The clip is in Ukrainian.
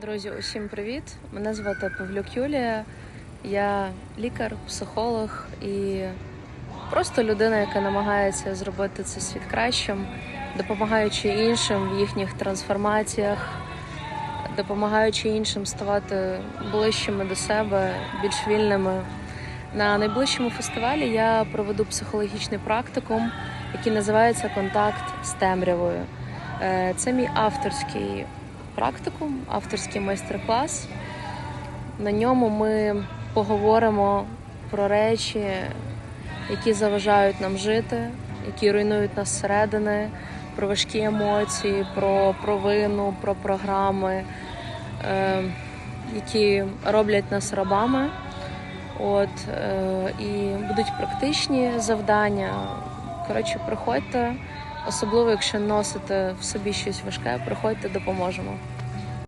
Друзі, усім привіт! Мене звати Павлюк Юлія. Я лікар, психолог і просто людина, яка намагається зробити цей світ кращим, допомагаючи іншим в їхніх трансформаціях, допомагаючи іншим ставати ближчими до себе, більш вільними. На найближчому фестивалі я проведу психологічний практикум, який називається Контакт з темрявою. Е, Це мій авторський практикум, авторський майстер-клас. На ньому ми поговоримо про речі, які заважають нам жити, які руйнують нас зсередини, про важкі емоції, про провину, про програми, е, які роблять нас рабами. От, е, і будуть практичні завдання. Коротше, приходьте, особливо якщо носите в собі щось важке, приходьте, допоможемо.